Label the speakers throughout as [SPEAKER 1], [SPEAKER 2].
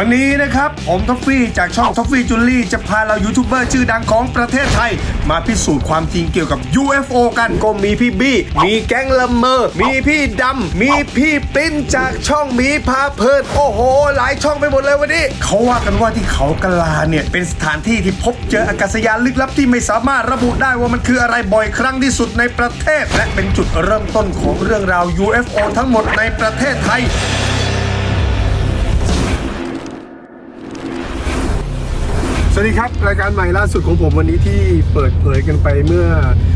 [SPEAKER 1] วันนี้นะครับผมท็อฟฟี่จากช่องท็อฟฟี่จุลลี่จะพาเรายูทูบเบอร์ชื่อดังของประเทศไทย มาพิสูจน์ความจริงเกี่ยวกับ UFO กันก็มีพี่บี้มีแก๊งละเมอ มีพี่ดำมีพี่ปิ้นจากช่องหมีพาเพลินโอ้โห หลายช่องไปหมดเลยวันนี้เขาว่ากันว่าที่เขากะลาเนี่ยเป็นสถานที่ที่พบเจออากาศยานลึกลับที่ไม่สามารถระบุได้ว่ามันคืออะไรบ่อยครั้งที่สุดในประเทศ และเป็นจุดเริ่มต้นของเรื่องราว UFO ทั้งหมดในประเทศไทย
[SPEAKER 2] วัสดีครับรายการใหม่ล่าสุดของผมวันนี้ที่เปิดเผยกันไปเมื่อ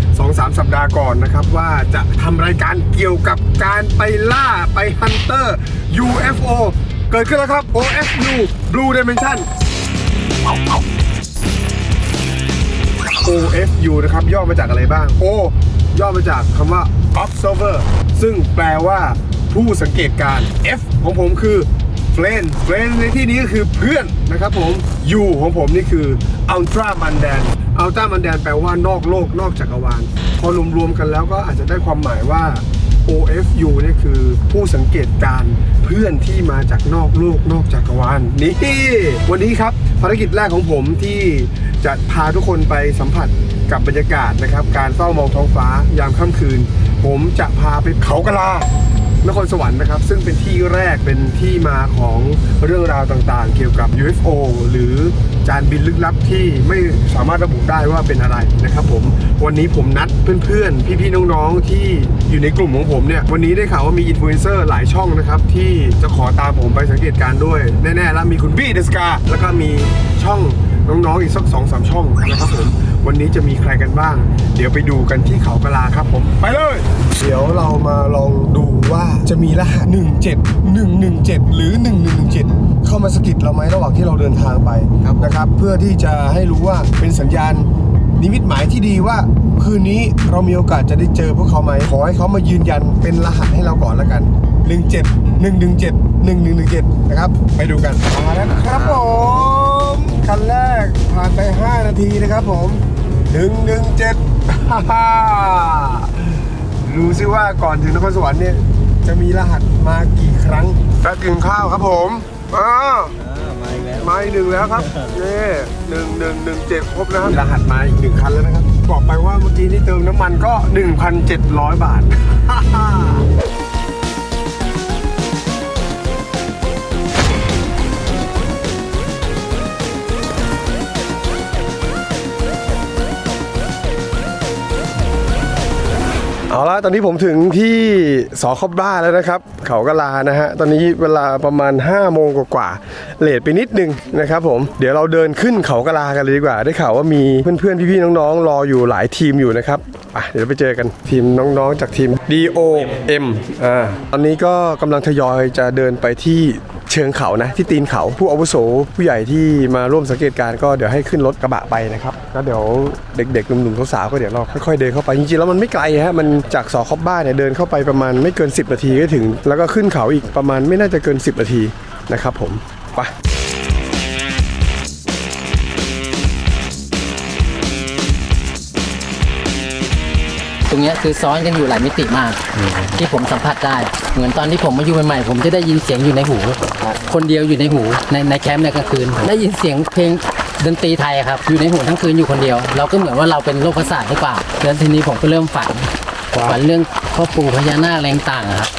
[SPEAKER 2] 2-3 สัปดาห์ก่อนนะครับ ว่าจะทำรายการเกี่ยวกับการไปล่าไปฮันเตอร์ UFO เกิดขึ้นแล้วครับ OFU Blue Dimension OFU นะครับย่อมาจากอะไรบ้าง O ย่อมาจากคำว่า observer ซึ่งแปลว่าผู้สังเกตการณ์ F ของผมคือ friend friend ในที่นี้ก็คือเพื่อนนะครับผม U ของผมนี่คือ ultra mandan ultra mandan แปลว่านอกโลกนอกจักรวาล พอรวมๆกันแล้วก็อาจจะได้ความหมายว่า OFU นี่คือผู้สังเกตการเพื่อนที่มาจากนอกโลกนอกจักรวาลนี่วันนี้ครับภารกิจแรกของผมที่จะพาทุกคนไปสัมผัสกับบรรยากาศนะครับ การเฝ้ามองท้องฟ้ายามค่ำคืน ผมจะพาไปเขากะลา นครสวรรค์นะครับ ซึ่งเป็นที่แรกเป็นที่มาของเรื่องราวต่างๆ เกี่ยวกับ UFO หรือจานบินลึกลับที่ไม่สามารถระบุได้ว่าเป็นอะไรนะครับผมวันนี้ผมนัดเพื่อนๆ พี่ๆน้องๆที่อยู่ในกลุ่มของผมเนี่ยวันนี้ได้ข่าวว่ามีอินฟลูเอนเซอร์หลายช่องนะครับที่จะขอตามผมไปสังเกตการ์ด้วยแน่ๆแล้วมีคุณบี้เดสกาแล้วก็มีช่องน้องๆอีกสักสองสามช่องนะครับผม วันนี้จะมีใครกันบ้าง เดี๋ยวไปดูกันที่เขากะลาครับผมไปเลย เดี๋ยวเรามาลองดูว่าจะมีรหัส 17 117 หรือ 1117 เข้ามาสะกิดเราไหมระหว่างที่เราเดินทางไปนะครับ เพื่อที่จะให้รู้ว่าเป็นสัญญาณนิมิตหมายที่ดีว่าคืนนี้เรามีโอกาสจะได้เจอพวกเขาไหมขอให้เขามายืนยันเป็นรหัสให้เราก่อนแล้วกัน 17 117 1117 นะครับ ไปดูกันมาแล้วครับผม คันแรกผ่านไป 5 นาทีนะครับผม 117ฮ่าฮ่ารู้ซิว่าก่อนถึงนครสวรรค์เนี่ย จะมีรหัสมากี่ครั้งแป๊บกินข้าวครับผมอ้าวมาอีกหนึ่งแล้วครับเย่หนึ่งหนึ่งหนึ่งเจ็ดครบนะครับรหัสมาอีกหนึ่งคันแล้วนะครับ บอกไปว่าเมื่อกี้นี่เติมน้ำมันก็ 1,700 บาท เอาละตอนนี้ผมถึงที่สอคอบบ้าแล้วนะครับ เขากะลานะฮะ ตอนนี้เวลาประมาณ5โมงกว่าๆเลทไปนิดนึงนะครับผม เดี๋ยวเราเดินขึ้นเขากะลากันเลยดีกว่า ได้ข่าวว่ามีเพื่อนๆ พี่ๆ น้องๆ รออยู่หลายทีมอยู่นะครับอะเดี๋ยวไปเจอกันทีมน้องๆ จากทีม DOM อ่า ตอนนี้ก็กำลังทยอยจะเดินไปที่ เชิงเขานะที่ตีนเขาผู้อาวุโสผู้ใหญ่ที่มาร่วมสังเกตการก็เดี๋ยวให้ขึ้นรถกระบะไปนะครับแล้วเดี๋ยวเด็กๆหนุ่มๆสาวๆก็เดี๋ยวเราค่อยๆเดินเข้าไปจริงๆแล้วมันไม่ไกลฮะมันจากสอคอบบ้านเนี่ยเดินเข้าไปประมาณไม่เกิน 10 นาทีก็ถึง แล้วก็ขึ้นเขาอีกประมาณไม่น่าจะเกิน 10 นาทีนะครับผมไป
[SPEAKER 3] ตรงเนี้ยคือซ้อนกันอยู่หลายมิติมาก ที่ผมสัมผัสได้ เหมือนตอนที่ผมมาอยู่ใหม่ๆผมจะได้ยินเสียงอยู่ในหู คนเดียวอยู่ในหูในในแคมป์ในกลางคืน ได้ยินเสียงเพลงดนตรีไทยอะครับอยู่ในหูทั้งคืนอยู่คนเดียว เราก็เหมือนว่าเราเป็นโรคประสาทหรือเปล่าแล้วทีนี้ผมก็เริ่มฝันฝันเรื่องพ่อปู่พญานาคแรงต่างอะครับ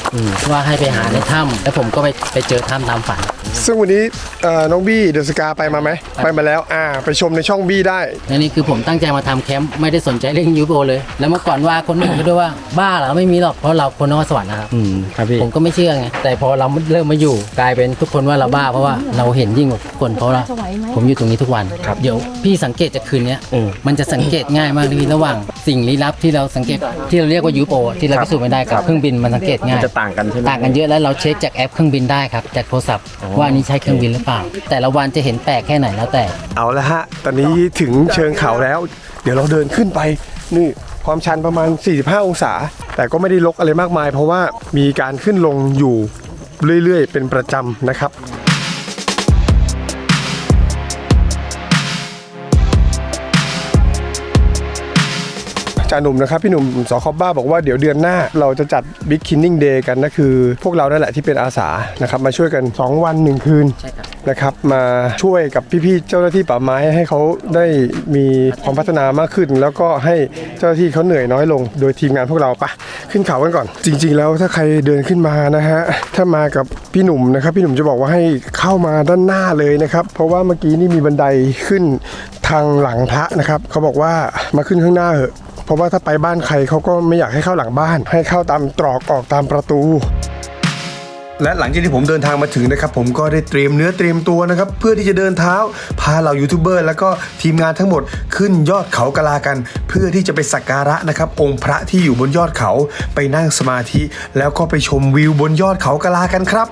[SPEAKER 3] ว่าให้ไปหาในถ้ำแล้วผมก็ไปไปเจอถ้ำตามฝัน
[SPEAKER 2] ซึ่งวันนี้เอ่อน้องบี้เดอะสกาไปมาไหมไปมาแล้วอ่าไปชมในช่องบี้ได้
[SPEAKER 3] และนี่คือผมตั้งใจมาทำแคมป์ไม่ได้สนใจเรื่องยูโบเลย แล้วเมื่อก่อนว่าคนอื่นก็ด้วยว่าบ้าเหรอไม่มีหรอกเพราะเราคนนครสวรรค์นะครับ
[SPEAKER 4] อืมครับพี่
[SPEAKER 3] ผมก็ไม่เชื่อไงแต่พอเราเริ่มมาอยู่กลายเป็นทุกคนว่าเราบ้าเพราะว่าเราเห็นยิ่งกว่าทุกคนเพราะว่าผมอยู่ตรงนี้ทุกวันครับเดี๋ยวพี่สังเกตจากคืนเนี้ย
[SPEAKER 4] อืม
[SPEAKER 3] มันจะสังเกตง่ายมากเลยระหว่างสิ่งลี้ลับที่เราสังเกตที่เราเรียกว่ายูโปที่เราพิสูจน์ไม่ได้กับเครื่องบินมันสังเกตง่าย
[SPEAKER 4] จะต่างกันใช่ไหม
[SPEAKER 3] ต่างกันเยอะแล้วเราเช็คจากแอปเครื่องบินได้ครับจากโทรศัพท์ว่าอันนี้ใช้เครื่องบินหรือเปล่า แต่ละวันจะเห็นแปลกแค่ไหนแล้วแต่
[SPEAKER 2] เอาละฮะ ตอนนี้ถึงเชิงเขาแล้ว เดี๋ยวเราเดินขึ้นไป นี่ความชันประมาณ 45 องศา แต่ก็ไม่ได้ลกอะไรมากมาย เพราะว่ามีการขึ้นลงอยู่เรื่อยๆ เป็นประจำนะครับ จจ่าหนุ่มนะครับพี่หนุ่มสคอบบ้าบอกว่าเดี๋ยวเดือนหน้าเราจะจัดบิ๊กคินนิ่งเดย์กันนะคือ พวกเรานั่นแหละที่เป็นอาสานะครับมาช่วยกัน 2 วัน 1 คืน
[SPEAKER 3] ใช่ครับ
[SPEAKER 2] นะครับมาช่วยกับพี่ๆเจ้าหน้าที่ป่าไม้ให้เขาได้มีความพัฒนามากขึ้น แล้วก็ให้เจ้าหน้าที่เขาเหนื่อยน้อยลง โดยทีมงานพวกเราปะขึ้นเขากันก่อน จริง ๆ แล้วถ้าใครเดินขึ้นมานะฮะถ้ามากับพี่หนุ่มนะครับพี่หนุ่มจะบอกว่าให้เข้ามาด้านหน้าเลยนะครับเพราะว่าเมื่อกี้นี่มีบันไดขึ้นทางหลังพระนะครับเขาบอกว่ามาขึ้นข้างหน้าเหอะ เพราะว่าถ้าไปบ้านใครเขาก็ไม่อยากให้เข้าหลังบ้าน ให้เข้าตามตรอกออกตามประตู
[SPEAKER 1] และหลังจากที่ผมเดินทางมาถึงนะครับผมก็ได้เตรียมเนื้อเตรียมตัวนะครับเพื่อที่จะเดินเท้าพาเหล่ายูทูบเบอร์แล้วก็ทีมงานทั้งหมดขึ้นยอดเขากะลากัน เพื่อที่จะไปสักการะนะครับองค์พระที่อยู่บนยอดเขาไปนั่งสมาธิ แล้วก็ไปชมวิวบนยอดเขากะลากันครับ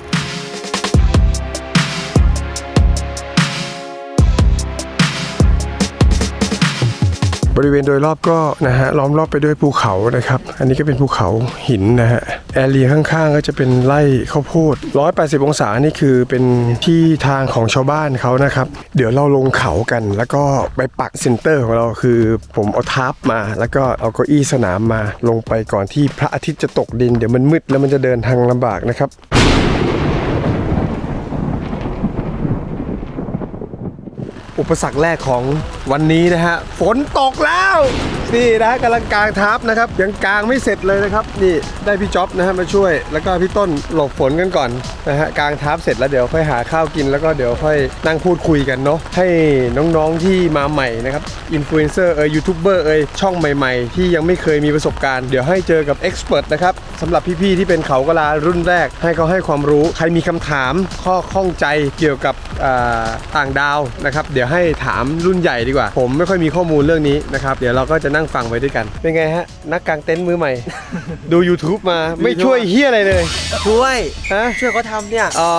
[SPEAKER 2] บริเวณโดยรอบก็นะฮะล้อมรอบไปด้วยภูเขานะครับ อันนี้ก็เป็นภูเขาหินนะฮะแอเรียข้างๆ ก็จะเป็นไร่ข้าวโพด180 องศานี่คือเป็นที่ทางของชาวบ้านเขานะครับ เดี๋ยวเราลงเขากันแล้วก็ไปปักเซ็นเตอร์ของเราคือ ผมเอาทับมา แล้วก็เอาเก้าอี้สนามมาลงไปก่อนที่พระอาทิตย์จะตกดิน เดี๋ยวมันมืดแล้วมันจะเดินทางลำบากนะครับ อุปสรรคแรกของวันนี้นะฮะ ฝนตกแล้ว นี่นะกำลังกางทับนะครับ ยังกางไม่เสร็จเลยนะครับ นี่ได้พี่จ๊อบนะฮะมาช่วย แล้วก็พี่ต้นหลบฝนกันก่อนนะฮะกางทับเสร็จแล้วเดี๋ยวค่อยหาข้าวกินแล้วก็เดี๋ยวค่อยนั่งพูดคุยกันเนาะให้น้องๆที่มาใหม่นะครับอินฟลูเอนเซอร์เอยยูทูบเบอร์เอยช่องใหม่ๆ ที่ยังไม่เคยมีประสบการณ์เดี๋ยวให้เจอกับเอ็กซ์เพรสนะครับสำหรับพี่ๆที่เป็นเขากะลารุ่นแรก ให้เขาให้ความรู้ใครมีคำถามข้อข้องใจเกี่ยวกับต่างดาวนะครับเดี๋ยวให้ถามรุ่นใหญ่ดีกว่า ผมไม่ค่อยมีข้อมูลเรื่องนี้นะครับ เดี๋ยวเราก็จะนั่งฟังไปด้วยกัน เป็นไงฮะ นักกางเต็นท์มือใหม่ ดู YouTube มาไม่ช่วยเฮียอะไรเลย
[SPEAKER 4] ช่วย
[SPEAKER 2] ฮะ
[SPEAKER 4] ช่วยเขาทำเนี่ย
[SPEAKER 2] อ๋อ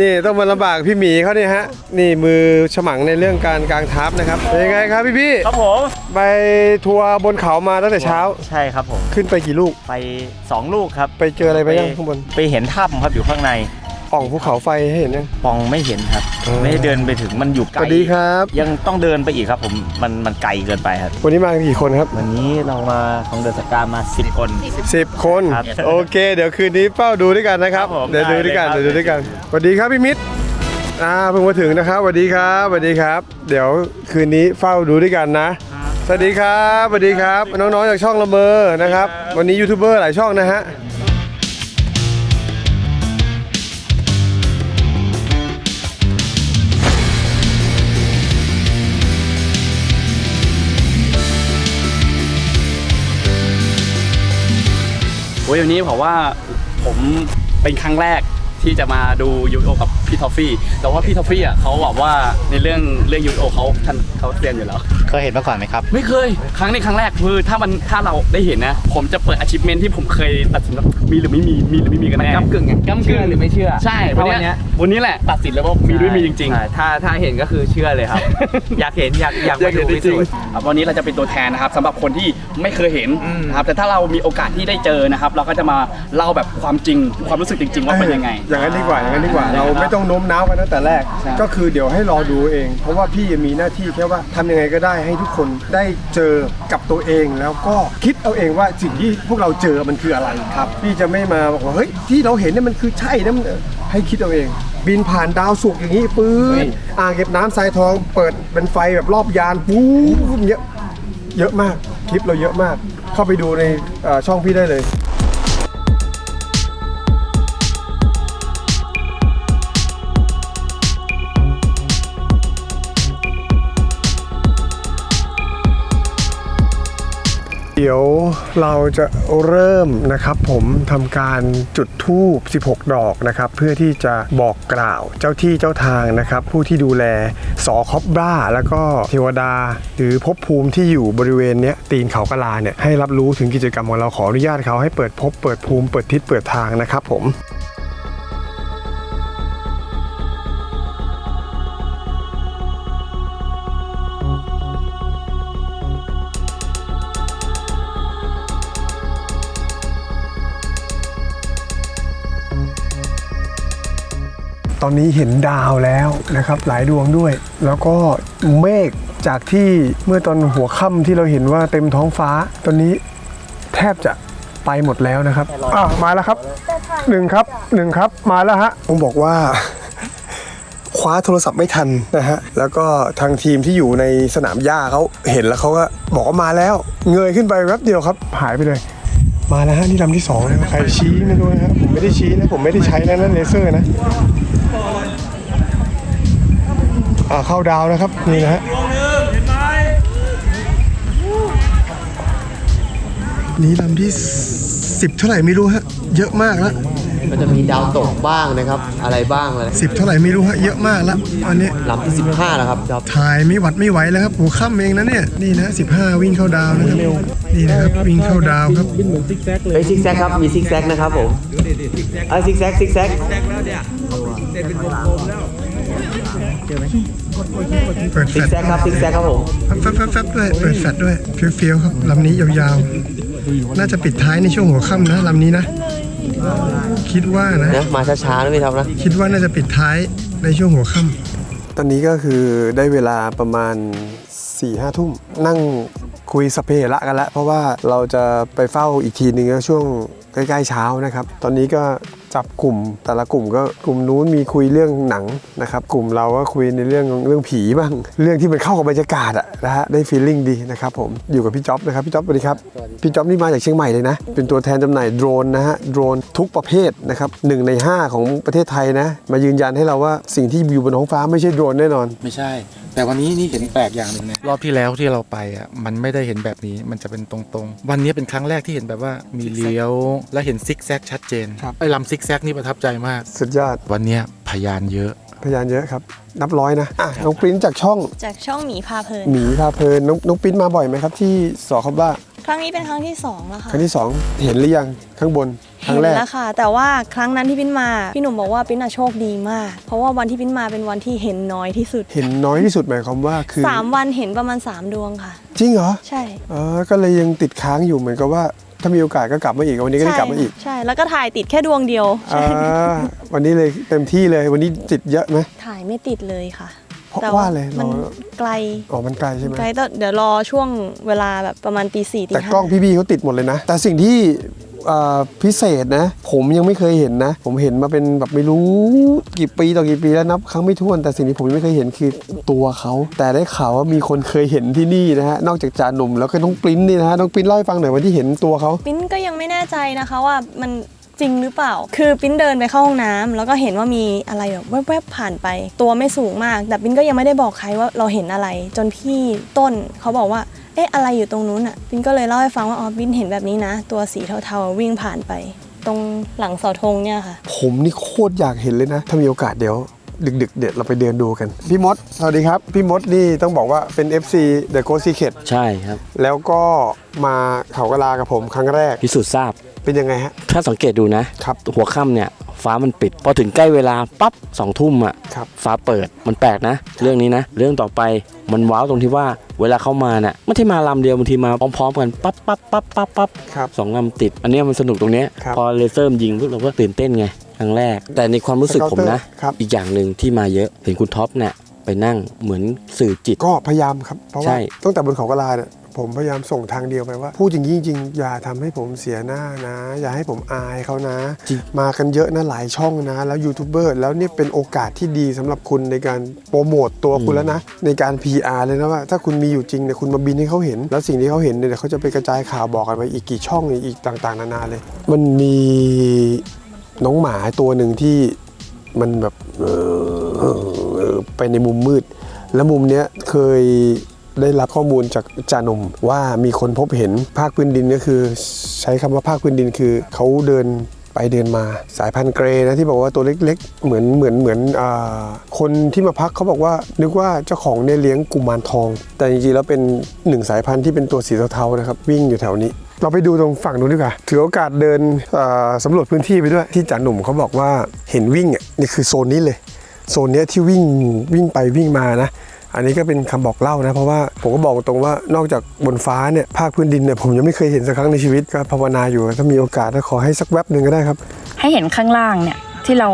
[SPEAKER 2] นี่ต้องมาลำบากพี่หมีเขาเนี่ยฮะนี่มือฉมังในเรื่องการกางทัพนะครับเป็นไงครับพี่พี่
[SPEAKER 4] ครับผม
[SPEAKER 2] ๆไปทัวร์บนเขามาตั้งแต่เช้า
[SPEAKER 4] ใช่ครับผม
[SPEAKER 2] ขึ้นไปกี่ลูก
[SPEAKER 4] ไป 2 ลูกครับ
[SPEAKER 2] ไปเจออะไรไปยังข้างบน
[SPEAKER 4] ไปเห็นถ้ำครับอยู่ข้างใน
[SPEAKER 2] อ่องภูเขาไฟให้เห็นยัง
[SPEAKER 4] ปองไม่เห็นครับ
[SPEAKER 2] อ๋อ
[SPEAKER 4] ไม่ได้เดินไปถึงมันอยู่
[SPEAKER 2] ส
[SPEAKER 4] ไกล
[SPEAKER 2] วัสดีครับ
[SPEAKER 4] ยังต้องเดินไปอีกครับผมมันมันไกลเกินไปครับ
[SPEAKER 2] วันนี้มากันกี่คนครับ
[SPEAKER 4] วันนี้เรามาของเดินสกามา 10 คน
[SPEAKER 2] 10 คน
[SPEAKER 4] ครับ
[SPEAKER 2] โอเค เดี๋ยวคืนนี้เฝ้าดูด้วยกันนะครับ
[SPEAKER 4] ครับผม
[SPEAKER 2] เดี๋ยวดูด้วยกัน
[SPEAKER 4] ได้
[SPEAKER 2] เดี๋ยว
[SPEAKER 4] เลยครับ
[SPEAKER 2] ดูด้วยกันสวัสดีครับพี่มิตรอ่าเพิ่งมาถึงนะครับสวัสดีครับสวัสดีครับ เดี๋ยวคืนนี้เฝ้าดูด้วยกันนะ สวัสดีครับสวัสดีครับ น้องๆจากช่องละเมอนะครับ วันนี้ยูทูบเบอร์หลายช่องนะฮะ
[SPEAKER 5] โอ้ยวันนี้ผมว่าผมเป็นครั้งแรก ที่จะมาดูยูโอกับพี่ทอฟฟี่ แต่ว่าพี่ทอฟฟี่อะเขาบอกว่าในเรื่องเรื่องยูโอเขาท่านเขาเรียนอยู่แล้ว
[SPEAKER 6] เคยเห็นมาก่อนไหมครับ
[SPEAKER 5] ไม่เคย ครั้งนี้ครั้งแรกคือถ้ามันถ้าเราได้เห็นนะ ผมจะเปิด achievement ที่ผมเคยตัดสินว่ามีหรือไม่มีมีหรือไม่มีกันแน่
[SPEAKER 7] ก้ากึ่งไง
[SPEAKER 5] ก้ากึ่ง
[SPEAKER 7] เชื่อหรือไม่เชื่อ
[SPEAKER 5] ใช่
[SPEAKER 7] เพ
[SPEAKER 5] วัน
[SPEAKER 7] ราะวันเนี้
[SPEAKER 5] เนี้ย
[SPEAKER 7] ย
[SPEAKER 5] วันนี้แหละตัดสินแล้วว่ามีหรือไม่มีจริง
[SPEAKER 7] ใช่ถ้าถ้าเห็นก็คือเชื่อเลยครับ อยากเห็นอยากอยาก
[SPEAKER 5] ๆอยาก
[SPEAKER 7] ไป
[SPEAKER 5] เห็
[SPEAKER 7] ดู
[SPEAKER 5] นจ
[SPEAKER 7] พิ
[SPEAKER 5] ริ
[SPEAKER 7] สู
[SPEAKER 5] ง
[SPEAKER 7] จน์
[SPEAKER 5] ๆครับวันนี้เราจะเป็นตัวแทนนะครับสำหรับคนที่ไม่เคยเห็น
[SPEAKER 7] อืม
[SPEAKER 5] นะครับแต่ถ้าเรามีโอกาสที่ได้เจอนะครับ เราก็จะมาเล่าแบบความจริงความรู้สึกจริง ๆ ว่าเป็นยังไง
[SPEAKER 2] อย่างนั้นดีกว่าอย่างนั้นดีกว่า
[SPEAKER 5] ได้
[SPEAKER 2] เรา
[SPEAKER 5] ครับ
[SPEAKER 2] ไม่ต้องโน้มน้าวกันตั้งแต่แรก
[SPEAKER 5] ใช่
[SPEAKER 2] ก็คือเดี๋ยวให้รอดูเอง เพราะว่าพี่มีหน้าที่แค่ว่าทำยังไงก็ได้ให้ทุกคนได้เจอกับตัวเองแล้วก็คิดเอาเองว่าสิ่งที่พวกเราเจอมันคืออะไรครับ พี่จะไม่มาบอกว่าเฮ้ยที่เราเห็นเนี่ยมันคือใช่นะมันให้คิดเอาเอง บินผ่านดาวสุกร์อย่างนี้ปื้นอ่างเก็บน้ำทรายทองเปิดเป็นไฟแบบรอบยานปู๊บเยอะเยอะมากคลิปเราเยอะมาก เข้าไปดูในเอ่อช่องพี่ได้เลย เดี๋ยวเราจะเริ่มนะครับ ผมทำการจุดธูป 16 ดอกนะครับ เพื่อที่จะบอกกล่าวเจ้าที่เจ้าทางนะครับ ผู้ที่ดูแลสอคอบบ้า แล้วก็เทวดา หรือภพภูมิที่อยู่บริเวณเนี้ยตีนเขากะลาเนี่ยให้รับรู้ถึงกิจกรรมของเราขออนุญาตเขาให้เปิดภพเปิดภูมิเปิดทิศเปิดทางนะครับผม อนนี้เห็นดาวแล้วนะครับหลายดวงด้วย แล้วก็เมฆจากที่เมื่อตอนหัวค่ำที่เราเห็นว่าเต็มท้องฟ้า ตอนนี้แทบจะไปหมดแล้วนะครับอะมาแล้วครับหนึ่งครับหนึ่งครับมาแล้วฮะผมบอกว่า คว้าโทรศัพท์ไม่ทันนะฮะแล้วก็ทางทีมที่อยู่ในสนามหญ้าเขาเห็นแล้วเขาก็บอกว่ามาแล้ว เงยขึ้นไปแป๊บเดียวครับหายไปเลยมาแล้วฮะนี่ลำที่สองนะใครชี้ไม่รู้นะครับผมไม่ได้ชี้นะผมไม่ได้ใช้นะนั่นเลเซอร์นะอ่า เข้าดาวนะครับนี่นะฮะนี่ลำที่สิบเท่าไหร่ไม่รู้ฮะเยอะมากแล้ว
[SPEAKER 6] ก็จะมีดาวตกบ้างนะครับ อะไรบ้างเลย
[SPEAKER 2] สิบเท่าไหร่ไม่รู้ฮะเยอะมากแล้วอันนี้
[SPEAKER 6] ลำที่15แล้วครับดาว
[SPEAKER 2] ถ่ายไม่หวัดไม่ไหวแล้วครับหัวค่ำเองนะเนี่ยนี่นะ15วิ่งเข้าดาวนะครับนี่นะครับวิ่งเข้าดาวครับ
[SPEAKER 6] เฮ้ยซิกแซกครับมีซิกแซกนะครับผมอะซิกแซกซิกแซก
[SPEAKER 2] เปิ ดแฟ
[SPEAKER 6] ซิก
[SPEAKER 2] ลช
[SPEAKER 6] แซกครับซิกแซกครับผม
[SPEAKER 2] แฟบแฟบแฟบด้วยเปิดแฟลชด้วยเฟี้ยวๆครับลำนี้ยาวๆ น่าจะปิดท้ายในช่วงหัวค่ำนะลำนี้นะ คิดว่านะ
[SPEAKER 6] นะมาช้าๆนะพี่ท็อปนะ
[SPEAKER 2] คิดว่าน่าจะปิดท้ายในช่วงหัวค่ำตอนนี้ก็คือได้เวลาประมาณ4ี่ห้าทุ่ม นั่งคุยสพเพระกันแล้วเพราะว่าเราจะไปเฝ้าอีกทีนึงก็ช่วงใกล้ ๆ เช้านะครับ ตอนนี้ก็ จับกลุ่มแต่ละกลุ่มก็กลุ่มนู้นมีคุยเรื่องหนังนะครับ กลุ่มเราก็คุยในเรื่องเรื่องผีบ้าง เรื่องที่มันเข้ากับบรรยากาศอะนะฮะได้ฟีลลิ่งดีนะครับผมอยู่กับพี่จ๊อบนะครับพี่จ๊อบสวัสดีครับพี่จ๊อบนี่มาจากเชียงใหม่เลยนะ เป็นตัวแทนจำหน่ายโดรนนะฮะโดรนทุกประเภทนะครับหนึ่งใน 5 ของประเทศไทยนะ มายืนยันให้เราว่าสิ่งที่อยู่บนท้องฟ้าไม่ใช่โดรนแน่นอน
[SPEAKER 8] ไม่ใช่ แต่วันนี้นี่เห็นแปลกอย่างหนึ่งนะรอบที่แล้วที่เราไปอะมันไม่ได้เห็นแบบนี้มันจะเป็นตรงๆ วันนี้เป็นครั้งแรกที่เห็นแบบว่ามีเลี้ยว และเห็นซิกแซกชัดเจน
[SPEAKER 2] ครับ
[SPEAKER 8] ไอ้ลำซิกแซกนี่ประทับใจมาก
[SPEAKER 2] สุดยอด
[SPEAKER 8] วันเนี้ยพยานเยอะ
[SPEAKER 2] พยานเยอะครับ นับร้อยนะอะน้องปริ้นจากช่อง
[SPEAKER 9] จากช่องหมีพาเพลิน
[SPEAKER 2] หมีพาเพลินน้องน้องปริ้นมาบ่อยไหมครับ ที่สอคบ้า
[SPEAKER 9] ครั้งนี้เป็นครั้งที่สองแล้วค่ะ
[SPEAKER 2] ครั้งที่สองเห็นหรือยังข้างบน ครั้
[SPEAKER 9] เห็
[SPEAKER 2] ง
[SPEAKER 9] น
[SPEAKER 2] แรก
[SPEAKER 9] แล้วค่ะ แต่ว่าครั้งนั้นที่ปิ้นมา พี่หนุ่มบอกว่าปิ้นอะโชคดีมาก เพราะว่าวันที่ปิ้นมาเป็นวันที่เห็นน้อยที่สุด
[SPEAKER 2] เห็นน้อยที่สุดหมายความว่าคือ
[SPEAKER 9] สามวันเห็นประมาณ 3 ดวงค่ะ
[SPEAKER 2] จริงเหรอ
[SPEAKER 9] ใช่
[SPEAKER 2] เออก็เลยยังติดค้างอยู่เหมือนกับว่าถ้ามีโอกาสก็กลับมาอีกวันนี้ก็ได้กลับมาอีก
[SPEAKER 9] ใช่แล้วก็ถ่ายติดแค่ดวงเดียว
[SPEAKER 2] อ่าวันนี้เลยเต็มที่เลยวันนี้ติดเยอะไหม
[SPEAKER 9] ถ่ายไม่ติดเลยค่ะ
[SPEAKER 2] เพราะ
[SPEAKER 9] แต่
[SPEAKER 2] ว่าเลย
[SPEAKER 9] มัน
[SPEAKER 2] เรา
[SPEAKER 9] ไกล
[SPEAKER 2] อ๋อมันไกลใช่ไหม
[SPEAKER 9] ไกลแต่เดี๋ยวรอช่วงเวลาแบบประมาณตีสี่ตี
[SPEAKER 2] แต่
[SPEAKER 9] ห้าก
[SPEAKER 2] ล้องพี่ๆเขาติดหมดเลยนะ แต่สิ่งที่เอ่อ พิเศษนะ ผมยังไม่เคยเห็นนะ ผมเห็นมาเป็นแบบไม่รู้กี่ปีต่อกี่ปีแล้วนับครั้งไม่ถ้วน แต่สิ่งที่ผมยังไม่เคยเห็นคือตัวเขา แต่ได้ข่าวว่ามีคนเคยเห็นที่นี่นะฮะนอกจากจาหนุ่มแล้วก็น้องปริ้นนี่นะฮะน้องปริ้นเล่าให้ฟังหน่อยวันที่เห็นตัวเขา
[SPEAKER 9] ปิ้นก็ยังไม่แน่ใจนะคะว่ามันจริงหรือเปล่า คือปิ้นเดินไปเข้าห้องน้ำแล้วก็เห็นว่ามีอะไรแบบแวบๆผ่านไป ตัวไม่สูงมาก แต่ปิ้นก็ยังไม่ได้บอกใครว่าเราเห็นอะไร จนพี่ต้นเขาบอกว่า เอ๊ะอะไรอยู่ตรงนู้นอะปิ้นก็เลยเล่าให้ฟังว่าอ๋อปิ้นเห็นแบบนี้นะ ตัวสีเทาๆวิ่งผ่านไป ตรงหลังเสาธงเนี่ยค่ะ
[SPEAKER 2] ผมนี่โคตรอยากเห็นเลยนะ ถ้ามีโอกาสเดี๋ยวดึกๆ เดี๋ยวเราไปเดินดูกัน พี่มด สวัสดีครับ พี่มดนี่ต้องบอกว่าเป็น FC The Ghost Secret
[SPEAKER 10] ใช่ครับ
[SPEAKER 2] แล้วก็มาเขากะลากับผมครั้งแรก
[SPEAKER 10] พิสูจน์ทราบ
[SPEAKER 2] เป็นยังไงฮะ
[SPEAKER 10] ถ้าสังเกตดูนะ
[SPEAKER 2] ครับ
[SPEAKER 10] หัวค่ำเนี่ยฟ้ามันปิด พอถึงใกล้เวลาปั๊บสองทุ่มอะ
[SPEAKER 2] ครับ
[SPEAKER 10] ฟ้าเปิดมันแปลกนะ เรื่องนี้นะ เรื่องต่อไปมันว้าวตรงที่ว่า เวลาเข้ามาเนี่ยไม่ใช่มาลำเดียวบางทีมาพร้อมๆกันปั๊บปั๊บปั๊บปั๊บปั๊บ
[SPEAKER 2] ครับ
[SPEAKER 10] สองลำติด อันเนี้ยมันสนุกตรงเนี้ย
[SPEAKER 2] ครับ
[SPEAKER 10] พอเลเซอร์มันยิงปุ๊บเราก็ตื่นเต้นไงครั้งแรก แต่ในความรู้สึกผมนะ
[SPEAKER 2] ครับ
[SPEAKER 10] อีกอย่างหนึ่งที่มาเยอะเห็นคุณท็อปเนี่ย ไปนั่งเหมือนสื่อจิต
[SPEAKER 2] ก็พยายามครับเพราะ
[SPEAKER 10] ใช่
[SPEAKER 2] ว่าตั้งแต่บนเขากะลาเนี่ยผมพยายามส่งทางเดียวไปว่า พูดอย่างนี้จริงๆอย่าทำให้ผมเสียหน้านะ อย่าให้ผมอายเขานะ
[SPEAKER 10] จริง
[SPEAKER 2] มากันเยอะนะหลายช่องนะ แล้วยูทูบเบอร์แล้วเนี่ยเป็นโอกาสที่ดีสำหรับคุณในการโปรโมตตัวคุณแล้วนะ ในการ PR เลยนะว่า ถ้าคุณมีอยู่จริงเนี่ยคุณมาบินให้เขาเห็น แล้วสิ่งที่เขาเห็นเนี่ยเดี๋ยวเขาจะไปกระจายข่าวบอกกันไปอีกกี่ช่องอีกต่างๆ นานาเลย มันมีน้องหมาตัวหนึ่งที่มันแบบเอ่อเอ่อ ไปในมุมมืด แล้วมุมเนี้ยเคยได้รับข้อมูลจากจาหนมว่ามีคนพบเห็นภาคพื้นดินก็คือ ใช้คำว่าภาคพื้นดินคือเขาเดินไปเดินมาสายพันธุ์เกรนะที่บอกว่าตัวเล็กๆ เหมือนเหมือนเหมือนอคนที่มาพักเขาบอกว่า นึกว่าเจ้าของเนี่ยเลี้ยงกุมารทอง แต่จริงๆแล้วเป็นหนึ่งสายพันธุ์ที่เป็นตัวสีเทาๆนะครับ วิ่งอยู่แถวนี้ เราไปดูตรงฝั่งนู้นดีกว่าถือโอกาสเดินสำรวจพื้นที่ไปด้วยที่จ่าหนุ่มเขาบอกว่าเห็นวิ่งอะนี่คือโซนนี้เลย โซนเนี้ยที่วิ่งวิ่งไปวิ่งมานะอันนี้ก็เป็นคำบอกเล่านะ เพราะว่าผมก็บอกตรงว่านอกจากบนฟ้าเนี่ยภาคพื้นดินเนี่ยผมยังไม่เคยเห็นสักครั้งในชีวิตก็ภาวนาอยู่ถ้ามีโอกาสก็ขอให้สักแวบหนึ่งก็ได้ครับ
[SPEAKER 11] ให้เห็นข้างล่างเนี่ยที่เรา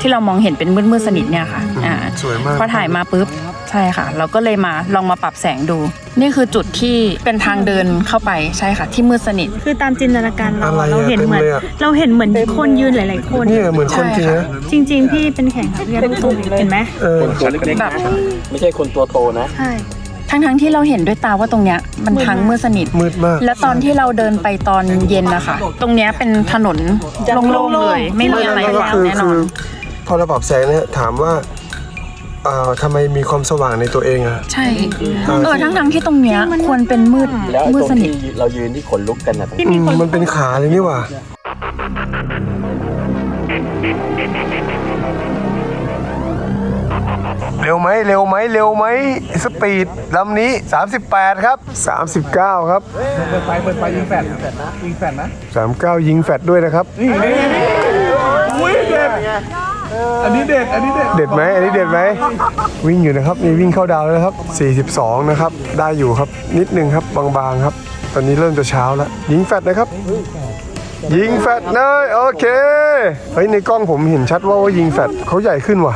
[SPEAKER 11] ที่เรามองเห็นเป็นมืดมืดๆสนิทเนี่ยค่ะอ่า
[SPEAKER 2] สวยมาก
[SPEAKER 11] พอถ่ายมาปุ๊บ ใช่ค่ะ เราก็เลยมาลองมาปรับแสงดู นี่คือจุดที่เป็นทางเดินเข้าไปใช่ค่ะ ที่มืดสนิท
[SPEAKER 7] คือตามจินตนาการเรา
[SPEAKER 2] อะไร
[SPEAKER 7] อะ
[SPEAKER 2] อะ
[SPEAKER 7] เราเห็นเหมือน
[SPEAKER 2] เต็มเลยอะ
[SPEAKER 7] เราเห็นเหมือนคนยืนหลาย ๆ คน
[SPEAKER 2] เนี่ยเหมือนคนจริงนะ
[SPEAKER 7] จริง ๆ พี่เป็นแข่งขันกันตรงเห็นไหม
[SPEAKER 2] เออ
[SPEAKER 11] แบบ
[SPEAKER 6] ไม่ใช่คนตัวโตนะ
[SPEAKER 7] ใช่
[SPEAKER 11] ทั้งทั้งๆที่เราเห็นด้วยตาว่าตรงเนี้ยมันทั้งมืดสนิท
[SPEAKER 2] มืดมาก
[SPEAKER 11] แล้วตอนที่เราเดินไปตอนเย็นนะคะ ตรงเนี้ยเป็นถนนโล่งๆเลย ไม่มีอะไร
[SPEAKER 2] ก็
[SPEAKER 11] แล้ว
[SPEAKER 2] คือ
[SPEAKER 11] แน่น
[SPEAKER 2] คื
[SPEAKER 11] อ
[SPEAKER 2] อนพอเราปรับแสงเนี่ยถามว่า เอ่อทำไมมีความสว่างในตัวเองอะ
[SPEAKER 11] ใช่ เออทั้งทั้งๆที่ตรงเนี้ยควรเป็นมืด
[SPEAKER 6] แล้วไอ้
[SPEAKER 11] มืด
[SPEAKER 6] ตรง
[SPEAKER 11] สนิท
[SPEAKER 6] ที่เรายืนที่ขนลุกกันนะ
[SPEAKER 2] อืมมันเป็นขาเลยนี่หว่า เร็วไหมเร็วไหมเร็วไหมสปีดลำนี้ 38 ครับ 39 ครับเปิดไฟเปิดไฟยิงแฟดนะยิงแฟดนะ 39 ยิงแฟดด้วยนะครับ นี่อุ้ยเด็ด อันนี้เด็ด อันนี้เด็ด เด็ดไหมอันนี้เด็ดไหมวิ่งอยู่นะครับนี่วิ่งเข้าดาวแล้วนะครับ 42 นะครับ ได้อยู่ครับนิดนึงครับบางๆครับ ตอนนี้เริ่มจะเช้าแล้ว ยิงแฟดนะครับ ยิงแฟดเลยโอเคเฮ้ยในกล้องผมเห็นชัดว่าว่ายิงแฟดเขาใหญ่ขึ้นว่ะ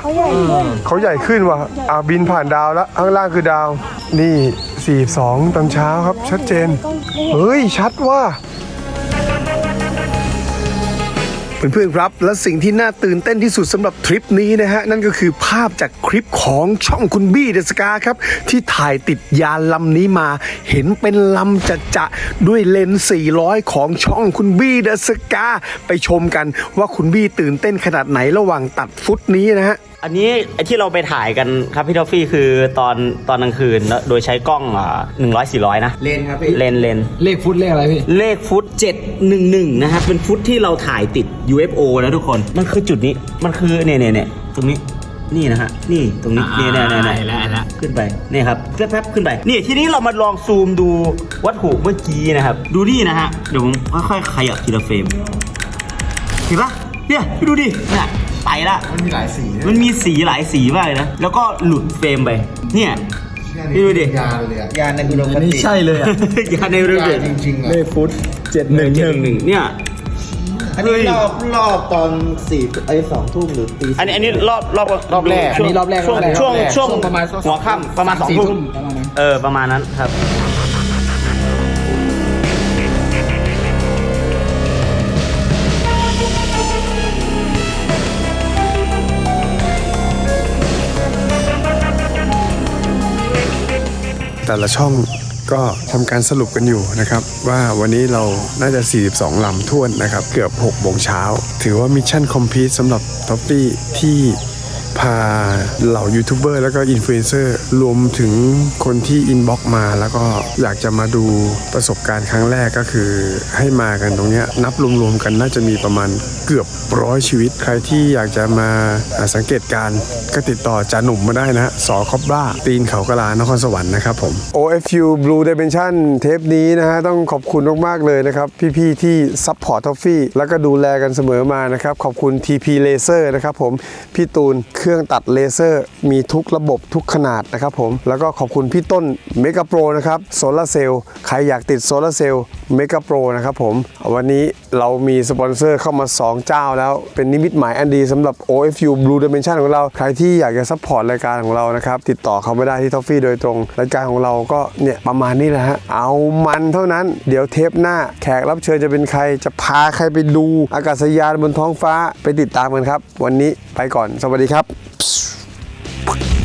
[SPEAKER 2] เขาใหญ่ขึ้นว่ะอ่าบินผ่านดาวแล้วข้างล่างคือดาว นี่ 42 ตอนเช้าครับชัดเจนเฮ้ยชัดว่า เพื่อนๆครับ และสิ่งที่น่าตื่นเต้นที่สุดสำหรับทริปนี้นะฮะ นั่นก็คือภาพจากคลิปของช่องคุณบี้เดสกาครับ ที่ถ่ายติดยานลำนี้มา เห็นเป็นลำจะจะๆด้วยเลนส์400 ของช่องคุณบี้เดสกา ไปชมกันว่าคุณบี้ตื่นเต้นขนาดไหนระหว่างตัดฟุตนี้นะฮะ
[SPEAKER 6] อันนี้ไอ้ที่เราไปถ่ายกันครับพี่ทอฟฟี่คือตอนตอนกลางคืนแล้วโดยใช้กล้องอ่าหนึ่งร้อยสี่ร้อยนะ
[SPEAKER 12] เลนครับพี่
[SPEAKER 6] เลนเลน
[SPEAKER 12] เลขฟุตเลขอะไรพี่
[SPEAKER 6] เลขฟุต 711 นะครับ เป็นฟุตที่เราถ่ายติด UFO นะทุกคน มันคือจุดนี้ มันคือเนี่ยเนี่ยเนี่ยตรงนี้ นี่นะฮะ นี่ตรงนี้เนี่ยเนี่ยเนี่ยเนี่ยขึ้นไปนี่ครับแป๊บๆขึ้นไป นี่ทีนี้เรามาลองซูมดูวัตถุเมื่อกี้นะครับ ดูนี่นะฮะ เดี๋ยวผมค่อยๆขยับทีละเฟรม เห็นปะเนี่ยพี่ดูดิเนี่ยไป ละ มันมีหลายสีมันมีสีหลายสีมากเลยนะ แล้วก็หลุดเฟรมไป เนี่ยพี่ดูดิ
[SPEAKER 12] ยานเลยยานในอุดมคตินี่ใช่เลยอะ
[SPEAKER 6] ยาในเรื่องเด็ด
[SPEAKER 12] จริงๆอะ
[SPEAKER 6] เลขฟุตเจ็ดหนึ่งหนึ่งหนึ่งเนี่ย
[SPEAKER 12] อันนี้รอบรอบตอนสี่ไอ้สองทุ่มหรือตี
[SPEAKER 6] อันนี้อันนี้รอบรอบ
[SPEAKER 12] รอบแรก
[SPEAKER 6] ช่วง
[SPEAKER 12] อันนี้รอบแรก
[SPEAKER 6] ช่วง
[SPEAKER 12] รอบแรก
[SPEAKER 6] ช่วง
[SPEAKER 12] รอบแรก
[SPEAKER 6] ช่วง
[SPEAKER 12] ช่วงประมาณ
[SPEAKER 6] หัวค่ำประมาณสอง
[SPEAKER 12] สี่
[SPEAKER 6] ทุ่
[SPEAKER 12] ทุ่
[SPEAKER 6] ม
[SPEAKER 12] มประมาณนั้น
[SPEAKER 6] เออประมาณนั้นครับ
[SPEAKER 2] แต่ละช่องก็ทำการสรุปกันอยู่นะครับว่าวันนี้เราน่าจะ 42ลำท้วนนะครับ เกือบ6โมงเช้า ถือว่ามิชชั่นคอมพลีทสำหรับท็อฟฟี่ที่ พาเหล่ายูทูบเบอร์แล้วก็อินฟลูเอนเซอร์รวมถึงคนที่อินบ็อกมา แล้วก็อยากจะมาดูประสบการณ์ครั้งแรกก็คือให้มากันตรงนี้นับรวมๆกันน่าจะมีประมาณเกือบร้อยชีวิต ใครที่อยากจะมาสังเกตการก็ติดต่อจาหนุ่มมาได้นะสอคอบบ้า ตีนเขากะลานครสวรรค์นะครับผม OFU Blue Dimension เทปนี้นะฮะต้องขอบคุณมากๆเลยนะครับ พี่ๆที่ซัพพอร์ตทอฟฟี่แล้วก็ดูแลกันเสมอมานะครับ ขอบคุณ TP Laser นะครับผม พี่ตูนเครืื่องตัดเลเซอร์ มีทุกระบบทุกขนาดนะครับผม แล้วก็ขอบคุณพี่ต้นเมกะโปรนะครับโซลาเซลล์ใครอยากติดโซลาเซลล์ เมก a โปรนะครับผม วันนี้เรามีสปอนเซอร์เข้ามา 2 เจ้าแล้วเป็นนิมิตหมายอันดีสำหรับ OFU Blue Dimension ของเรา ใครที่อยากจะซัพพอร์ตรายการของเรานะครับ ติดต่อเขาไม่ได้ที่ทอฟฟี่โดยตรง รายการของเราก็เนี่ย ประมาณนี้แหละฮะ เอามันเท่านั้นเดี๋ยวเทปหน้าแขกรับเชิญจะเป็นใครจะพาใครไปดูอากาศยานบนท้องฟ้าไปติดตามกันครับ วันนี้ไปก่อนสวัสดีครับ